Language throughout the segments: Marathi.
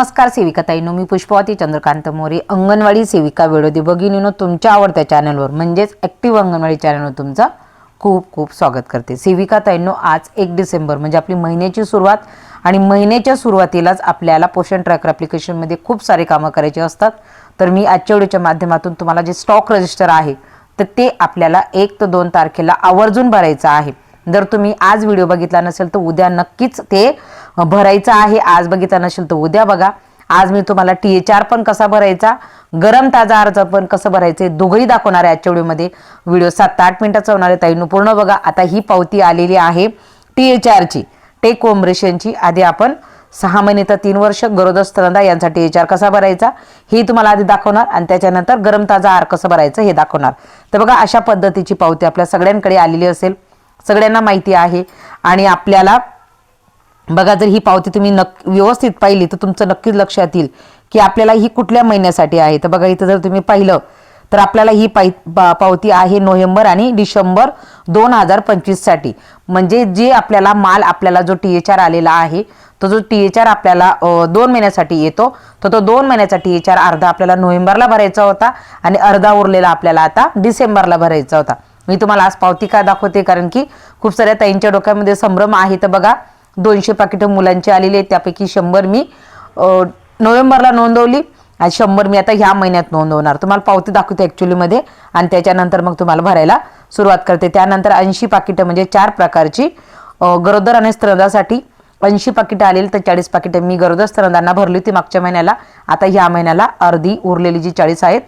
नमस्कार सेविका ताईनो मी पुष्पवती चंद्रकांत मोरे. अंगणवाडी सेविका वेळोदी भगिनीनो तुमच्या आवडत्या चॅनलवर म्हणजेच ॲक्टिव्ह अंगणवाडी चॅनलवर तुमचं खूप खूप स्वागत करते. सेविकाताईंनो आज एक डिसेंबर म्हणजे आपली महिन्याची सुरुवात आणि महिन्याच्या सुरुवातीलाच आपल्याला पोषण ट्रॅकर ॲप्लिकेशनमध्ये खूप सारे कामं करायचे असतात. तर मी आजच्या व्हिडिओच्या माध्यमातून तुम्हाला जे स्टॉक रजिस्टर आहे तर ते आपल्याला एक ते दोन तारखेला आवर्जून भरायचं आहे. जर तुम्ही आज व्हिडिओ बघितला नसेल तर उद्या नक्कीच ते भरायचं आहे. आज बघितला नसेल तर उद्या बघा. आज मी तुम्हाला टी एच आर पण कसा भरायचा गरम ताजा अर्ज पण कसं भरायचे दोघंही दाखवणार आहे आजच्या व्हिडिओमध्ये. व्हिडिओ सात आठ मिनिटाचा होणार आहे. ताईनं पूर्ण बघा. आता ही पावती आलेली आहे टी एच आरची टेक कोमरेशनची आधी आपण सहा महिने तर तीन वर्ष गरोदर यांचा टी एच आर कसा भरायचा हे तुम्हाला आधी दाखवणार. आणि त्याच्यानंतर गरम ताजा आर कसं भरायचं हे दाखवणार. तर बघा अशा पद्धतीची पावती आपल्या सगळ्यांकडे आलेली असेल. सगळ्यांना माहिती आहे. आणि आपल्याला बघा जर ही पावती तुम्ही नक् व्यवस्थित पाहिली तर तुमचं नक्कीच लक्षात येईल की आपल्याला ही कुठल्या महिन्यासाठी आहे. तर बघा इथं जर तुम्ही पाहिलं तर आपल्याला ही पाय पावती आहे नोव्हेंबर आणि डिसेंबर दोन हजार पंचवीससाठी म्हणजे जे आपल्याला माल आपल्याला जो टी एच आर आलेला आहे तो जो टी एच आर आपल्याला दोन महिन्यासाठी येतो तर तो दोन महिन्याचा टी एच आर अर्धा आपल्याला नोव्हेंबरला भरायचा होता आणि अर्धा उरलेला आपल्याला आता डिसेंबरला भरायचा होता. मी तुम्हाला आज पावती का दाखवते? कारण की खूप साऱ्या ताईंच्या डोक्यामध्ये संभ्रम आहे. तर बघा दोनशे पाकिटं मुलांची आलेली आहेत त्यापैकी शंभर मी नोव्हेंबरला नोंदवली आणि शंभर मी आता ह्या महिन्यात नोंदवणार. तुम्हाला पावती दाखवते ॲक्च्युलीमध्ये आणि त्याच्यानंतर मग तुम्हाला भरायला सुरुवात करते. त्यानंतर ऐंशी पाकिटं म्हणजे चार प्रकारची गरोदर आणि स्तनदासाठी ऐंशी पाकिटं आलेली तर चाळीस पाकिटं मी गरोदर स्तनदांना भरली होती मागच्या महिन्याला. आता ह्या महिन्याला अर्धी उरलेली जी चाळीस आहेत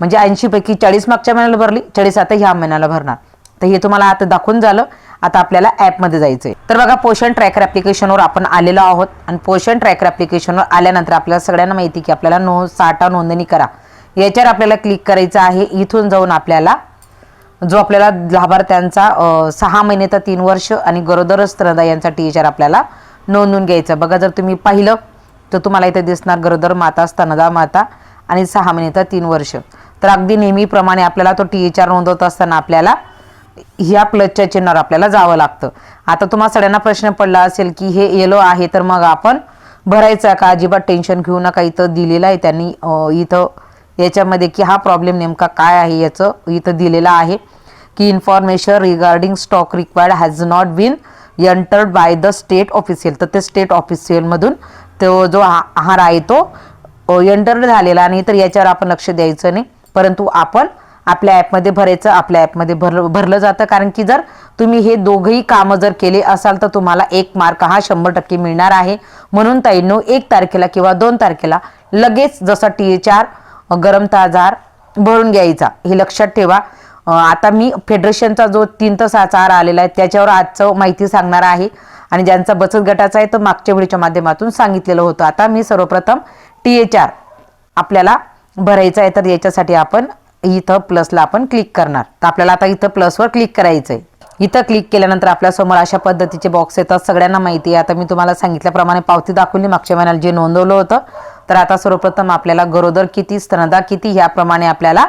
म्हणजे ऐंशी पैकी चाळीस मागच्या महिन्याला भरली चाळीस आता ह्या महिन्याला भरणार. तर हे तुम्हाला आता दाखवून झालं. आता आपल्याला ॲपमध्ये जायचं आहे तर बघा पोषण ट्रॅकर ॲप्लिकेशनवर आपण आलेलो आहोत. आणि पोषण ट्रॅकर ॲप्लिकेशनवर आल्यानंतर आपल्याला सगळ्यांना माहिती की आपल्याला नो साठा नोंदणी करा. याच्यावर आपल्याला क्लिक करायचं आहे. इथून जाऊन आपल्याला जो आपल्याला लाभार्थ्यांचा सहा महिने तर तीन वर्ष आणि गरोदर स्तनदा यांचा टीचर आपल्याला नोंदवून घ्यायचा बघा जर तुम्ही पाहिलं तर तुम्हाला इथे दिसणार गरोदर माता स्तनदा माता आणि सहा महिने तर तीन वर्ष. तर अगदी नेहमीप्रमाणे आपल्याला तो टी एच आर नोंदवत असताना आपल्याला ह्या प्लसच्या चिन्हावर आपल्याला जावं लागतं. आता तुम्हाला सगळ्यांना प्रश्न पडला असेल की हे येलो आहे तर मग आपण भरायचं का? अजिबात टेन्शन घेऊ नका. इथं दिलेलं आहे त्यांनी इथं याच्यामध्ये की हा प्रॉब्लेम नेमका काय आहे याचं इथं दिलेलं आहे की information regarding stock required has not been entered by the state official तर ते स्टेट ऑफिशियलमधून तो जो हा आहार आहे तो एंटर्ड झालेला नाही तर याच्यावर आपण लक्ष द्यायचं नाही. परंतु आपण आपल्या ॲपमध्ये भरायचं आपल्या ॲपमध्ये भरलं भरलं जातं. कारण की जर तुम्ही हे दोघंही कामं जर केले असाल तर तुम्हाला एक मार्क हा शंभर टक्के मिळणार आहे. म्हणून ताईंनो एक तारखेला किंवा दोन तारखेला लगेच जसा टी एच आर गरम ताजार भरून घ्यायचा. हे लक्षात ठेवा. आता मी फेडरेशनचा जो तीन तासाचा आर आलेला आहे त्याच्यावर आजचं माहिती सांगणार आहे. आणि ज्यांचा बचत गटाचा आहे तो मागच्या व्हिडिओच्या माध्यमातून सांगितलेलं होतं. आता मी सर्वप्रथम टी एच आर आपल्याला भरायचं आहे तर याच्यासाठी आपण इथं प्लसला आपण क्लिक करणार. तर आपल्याला आता इथं प्लसवर क्लिक करायचं आहे इथं क्लिक केल्यानंतर आपल्यासमोर अशा पद्धतीचे बॉक्स येतात. सगळ्यांना माहिती आहे. आता मी तुम्हाला सांगितल्याप्रमाणे पावती दाखवली. मागच्या महिन्याला जे नोंदवलं होतं. तर आता सर्वप्रथम आपल्याला गरोदर किती स्तनदा किती ह्याप्रमाणे आपल्याला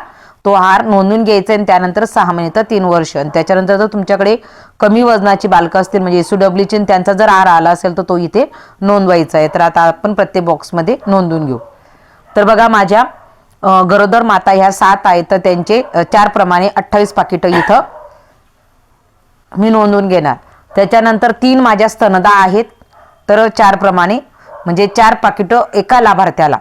तो हार नोंदून घ्यायचा आहे. आणि त्यानंतर सहा महिने तर तीन वर्ष. आणि त्याच्यानंतर जर तुमच्याकडे कमी वजनाची बालकं असतील म्हणजे एस डब्ल्यूची त्यांचा जर हार आला असेल तर तो इथे नोंदवायचा आहे. तर आता आपण प्रत्येक बॉक्समध्ये नोंदून घेऊ. तर बघा माझ्या गरोदर माता ह्या सात आहेत तर त्यांचे चार प्रमाणे अठ्ठावीस पाकिटं इथं मी नोंदवून घेणार. त्याच्यानंतर तीन माझ्या स्तनदा आहेत तर चार प्रमाणे म्हणजे चार पाकिटं एका लाभार्थ्याला.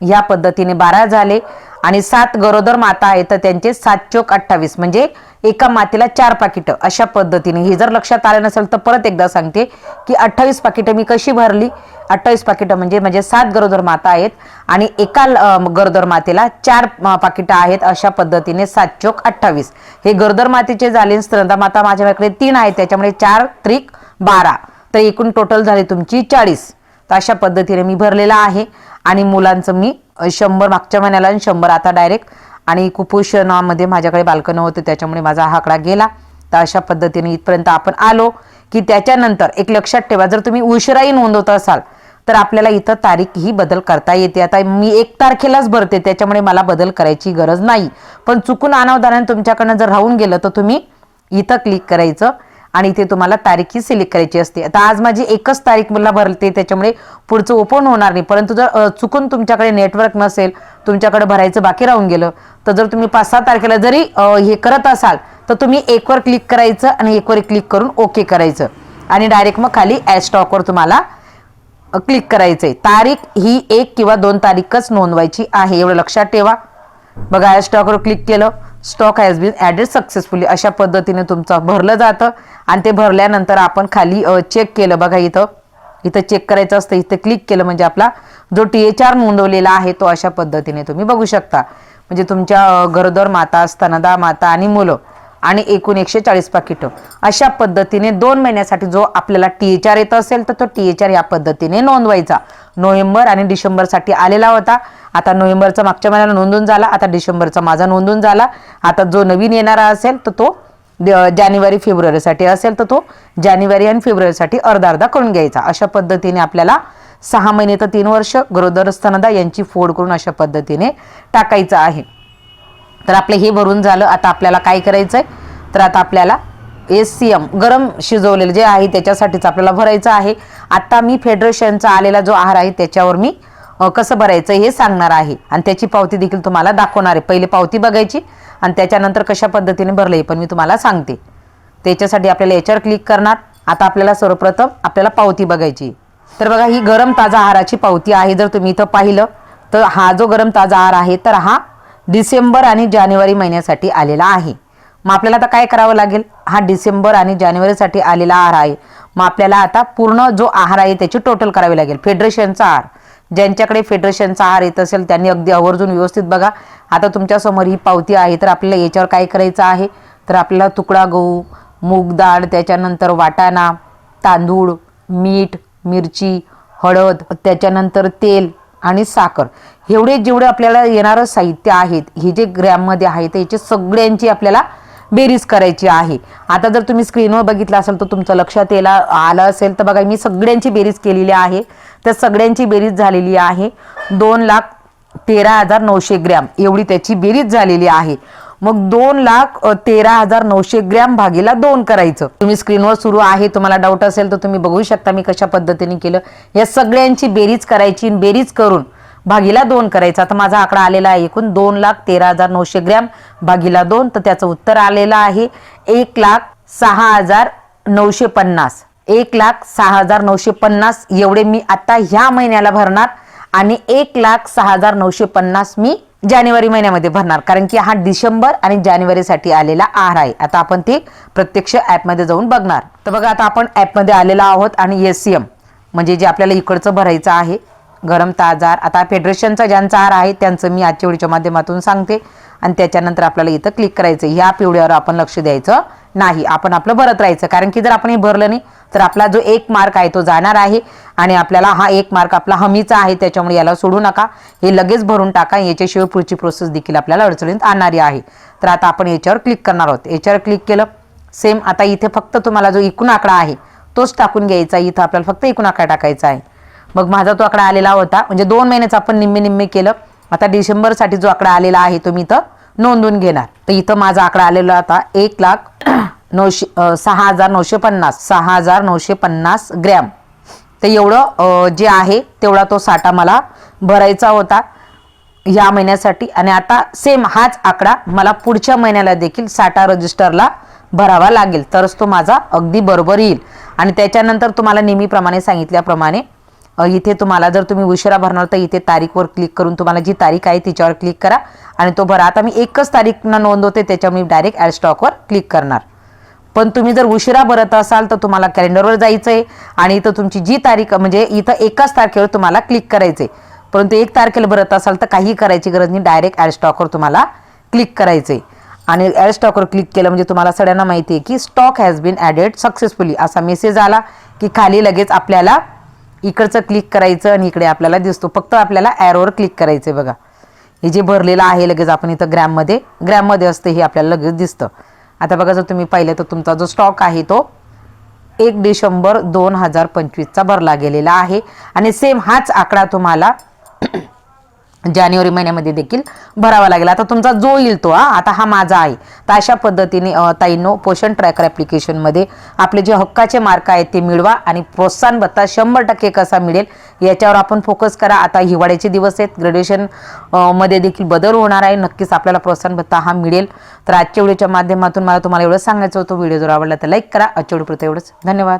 ह्या पद्धतीने बारा झाले आणि सात गरोदर माता आहेत तर त्यांचे सात चोक अठ्ठावीस म्हणजे एका मातेला चार पाकिटं. अशा पद्धतीने. हे जर लक्षात आलं नसेल तर परत एकदा सांगते की अठ्ठावीस पाकिटं मी कशी भरली? अठ्ठावीस पाकिटं म्हणजे म्हणजे सात गरोदर माता आहेत आणि एका गरोदर मातेला चार पाकिटं आहेत अशा पद्धतीने सात चोक अठ्ठावीस. हे गरोदर मातेचे झाले स्तनदा माता माझ्याकडे तीन आहेत. त्याच्यामुळे चार त्रिक बारा. तर एकूण टोटल झाले तुमची चाळीस. तर अशा पद्धतीने मी भरलेला आहे आणि मुलांचं मी शंभर मागच्या महिन्याला आणि शंभर आता डायरेक्ट आणि कुपोषणामध्ये माझ्याकडे बालकं नव्हतं त्याच्यामुळे माझा हा आकडा गेला. तर अशा पद्धतीने इथपर्यंत आपण आलो की त्याच्यानंतर एक लक्षात ठेवा जर तुम्ही उशिराही नोंदवत असाल तर आपल्याला इथं तारीख ही बदल करता येते. आता मी एक तारखेलाच भरते त्याच्यामुळे मला बदल करायची गरज नाही. पण चुकून अनावधानाने तुमच्याकडनं जर राहून गेलं तर तुम्ही इथं क्लिक करायचं. आणि इथे तुम्हाला तारीख ही सिलेक्ट करायची असते. आता आज माझी एकच तारीख मला भरते त्याच्यामुळे पुढचं ओपन होणार नाही. परंतु जर चुकून तुमच्याकडे नेटवर्क नसेल तुमच्याकडे भरायचं बाकी राहून गेलं तर जर तुम्ही पाच सहा तारखेला जरी हे करत असाल तर तुम्ही एकवर क्लिक करायचं आणि एकवर क्लिक करून ओके करायचं. आणि डायरेक्ट मग खाली ॲड स्टॉकवर तुम्हाला क्लिक करायचंय. तारीख ही एक किंवा दोन तारीखच नोंदवायची आहे. एवढं लक्षात ठेवा. बघा या स्टॉकवर क्लिक केलं. Stock has been added successfully अशा पद्धतीने तुमचं भरलं जातं आणि ते भरल्यानंतर आपण खाली चेक केलं. बघा इथं इथं चेक करायचं असतं. इथं क्लिक केलं म्हणजे आपला जो टी एच आर नोंदवलेला आहे तो अशा पद्धतीने तुम्ही बघू शकता. म्हणजे तुमच्या अ, गरोदर माता स्तनदा माता आणि मुलं आणि एकूण एकशे चाळीस पाकिटं. अशा पद्धतीने दोन महिन्यासाठी जो आपल्याला टी एच आर येत असेल तर तो टी एच आर या पद्धतीने नोंदवायचा. नोव्हेंबर आणि डिसेंबरसाठी आलेला होता. आता नोव्हेंबरचा मागच्या महिन्याला नोंदून झाला आता डिसेंबरचा माझा नोंदून झाला. आता जो नवीन येणारा असेल तर तो द- जानेवारी फेब्रुवारीसाठी असेल तर तो जानेवारी आणि फेब्रुवारीसाठी अर्धा अर्धा करून घ्यायचा. अशा पद्धतीने आपल्याला सहा महिने तर तीन वर्ष गरोदर स्तनदा यांची फोड करून अशा पद्धतीने टाकायचं आहे. तर आपलं हे भरून झालं आता आपल्याला काय करायचं आहे तर आता आपल्याला एस सी एम गरम शिजवलेलं जे आहे त्याच्यासाठीच आपल्याला भरायचं आहे. आता मी फेडरेशनचा आलेला जो आहार आहे त्याच्यावर मी कसं भरायचं हे सांगणार आहे. आणि त्याची पावती देखील तुम्हाला दाखवणार आहे. पहिले पावती बघायची आणि त्याच्यानंतर कशा पद्धतीने भरलं पण मी तुम्हाला सांगते. त्याच्यासाठी आपल्याला याच्यावर क्लिक करणार. आता आपल्याला सर्वप्रथम आपल्याला पावती बघायची. तर बघा ही गरम ताजा आहाराची पावती आहे. जर तुम्ही इथं पाहिलं तर हा जो गरम ताजा आहार आहे तर हा डिसेंबर आणि जानेवारी महिन्यासाठी आलेला आहे. मग आपल्याला आता काय करावं लागेल? हा डिसेंबर आणि जानेवारीसाठी आलेला आहार आहे. मग आपल्याला आता पूर्ण जो आहार आहे त्याची टोटल करावी लागेल. फेडरेशनचा आहार. ज्यांच्याकडे फेडरेशनचा आहार येत असेल त्यांनी अगदी आवर्जून व्यवस्थित बघा. आता तुमच्यासमोर ही पावती आहे तर आपल्याला याच्यावर काय करायचं आहे? तर आपल्याला तुकडा गहू मूग डाळ त्याच्यानंतर वाटाणा तांदूळ मीठ मिरची हळद त्याच्यानंतर तेल आणि साखर. एवढे जेवढे आपल्याला येणारं साहित्य आहेत हे जे ग्रॅममध्ये आहे तर याचे सगळ्यांची आपल्याला बेरीज करायची आहे. आता जर तुम्ही स्क्रीनवर बघितलं असेल तर तुमचं लक्षात यायला आलं असेल तर बघा मी सगळ्यांची बेरीज केलेली आहे. तर सगळ्यांची बेरीज झालेली आहे. दोन लाख तेरा हजार नऊशे ग्रॅम एवढी त्याची बेरीज झालेली आहे. मग दोन लाख तेरा हजार नऊशे ग्रॅम भागीला दोन करायचं. तुम्ही स्क्रीनवर सुरू आहे तुम्हाला डाऊट असेल तर तुम्ही बघू शकता मी कशा पद्धतीने केलं. या सगळ्यांची बेरीज करायची बेरीज करून भागीला दोन करायचा. आता माझा आकडा आलेला आहे एकूण दोन लाख तेरा हजार नऊशे ग्रॅम भागीला दोन. तर त्याचं उत्तर आलेलं आहे एक लाख सहा हजार नऊशे पन्नास. एक लाख सहा हजार नऊशे पन्नास एवढे मी आता ह्या महिन्याला भरणार आणि एक लाख सहा हजार नऊशे पन्नास मी जानेवारी महिन्यामध्ये भरणार. कारण की हा डिसेंबर आणि जानेवारीसाठी आलेला आहार आहे. आता आपण ते प्रत्यक्ष ॲपमध्ये जाऊन बघणार. तर बघा आता आपण ॲपमध्ये आलेला आहोत आणि एस सी एम म्हणजे जे आपल्याला इकडचं भरायचं आहे गरम ताजार आता फेडरेशनचा ज्यांचा आहार आहे त्यांचं मी आजच्या व्हिडिओच्या माध्यमातून सांगते. आणि त्याच्यानंतर आपल्याला इथं क्लिक करायचं ह्या पिवळ्यावर आपण लक्ष द्यायचं नाही. आपण आपलं भरत राहायचं. कारण की जर आपण हे भरलं नाही तर आपला जो एक मार्क आहे तो जाणार आहे. आणि आपल्याला हा एक मार्क आपला हमीचा आहे त्याच्यामुळे याला सोडू नका. हे लगेच भरून टाका. याच्याशिवाय पुढची प्रोसेस देखील आपल्याला अडचणीत आणणारी आहे. तर आता आपण याच्यावर क्लिक करणार आहोत. याच्यावर क्लिक केलं सेम आता इथे फक्त तुम्हाला जो एकूण आकडा आहे तोच टाकून घ्यायचा. इथं आपल्याला फक्त एकूण आकडा टाकायचा आहे. मग माझा तो आकडा आलेला होता. म्हणजे दोन महिन्याचं आपण निम्मे निम्मे केलं. आता डिसेंबरसाठी जो आकडा आलेला आहे तो मी इथं नोंदवून घेणार. तर इथं माझा आकडा आलेला होता एक लाख नऊशे सहा हजार नऊशे पन्नास. सहा हजार नऊशे पन्नास ग्रॅम. तर एवढं जे आहे तेवढा तो साठा मला भरायचा होता या महिन्यासाठी. आणि आता सेम हाच आकडा मला पुढच्या महिन्याला देखील साठा रजिस्टरला भरावा लागेल. तरच तो माझा अगदी बरोबर येईल. आणि त्याच्यानंतर तुम्हाला नेहमीप्रमाणे सांगितल्याप्रमाणे इथे तुम्हाला जर तुम्ही उशिरा भरणार तर इथे तारीखवर क्लिक करून तुम्हाला जी तारीख आहे तिच्यावर क्लिक करा. आणि तो भरा. आता मी एकच तारीखनं नोंदवते मी डायरेक्ट ॲड स्टॉकवर क्लिक करणार. पण तुम्ही जर उशिरा भरत असाल तर तुम्हाला कॅलेंडरवर जायचं आहे आणि इथं तुमची जी तारीख म्हणजे इथं एकाच तारखेवर तुम्हाला क्लिक करायचं आहे परंतु एक तारखेला भरत असाल तर काही करायची गरज नाही. डायरेक्ट ॲड स्टॉकवर तुम्हाला क्लिक करायचं आहे आणि ॲड स्टॉकवर क्लिक केलं म्हणजे तुम्हाला सगळ्यांना माहिती आहे की stock has been added successfully असा मेसेज आला की खाली लगेच आपल्याला इकडचं क्लिक करायचं आणि इकडे आपल्याला दिसतो. फक्त आपल्याला ॲरोवर क्लिक करायचं आहे बघा. हे जे भरलेलं आहे लगेच आपण इथं ग्रॅममध्ये ग्रॅममध्ये असते हे आपल्याला लगेच दिसतं. आता बघा जर तुम्ही पाहिलं तर तुमचा जो स्टॉक आहे तो एक डिसेंबर दोन हजार पंचवीसचा भरला गेलेला आहे. आणि सेम हाच आकडा तुम्हाला जानेवारी महिन्यामध्ये देखील भरावा लागेल. आता तुमचा जो येईल तो हा आता हा माझा आहे. तर अशा पद्धतीने ताईंनो पोषण ट्रॅकर ॲप्लिकेशनमध्ये आपले जे हक्काचे मार्क आहेत ते मिळवा आणि प्रोत्साहन भत्ता शंभर टक्के कसा मिळेल याच्यावर आपण फोकस करा. आता हिवाळ्याचे दिवस आहेत ग्रॅज्युएशनमध्ये देखील बदल होणार आहे. नक्कीच आपल्याला प्रोत्साहन भत्ता हा मिळेल. तर आजच्या व्हिडिओच्या माध्यमातून मला तुम्हाला एवढं सांगायचं होतं. व्हिडिओ जर आवडला तर लाईक करा. आजच्या व्हिडिओ एवढंच. धन्यवाद.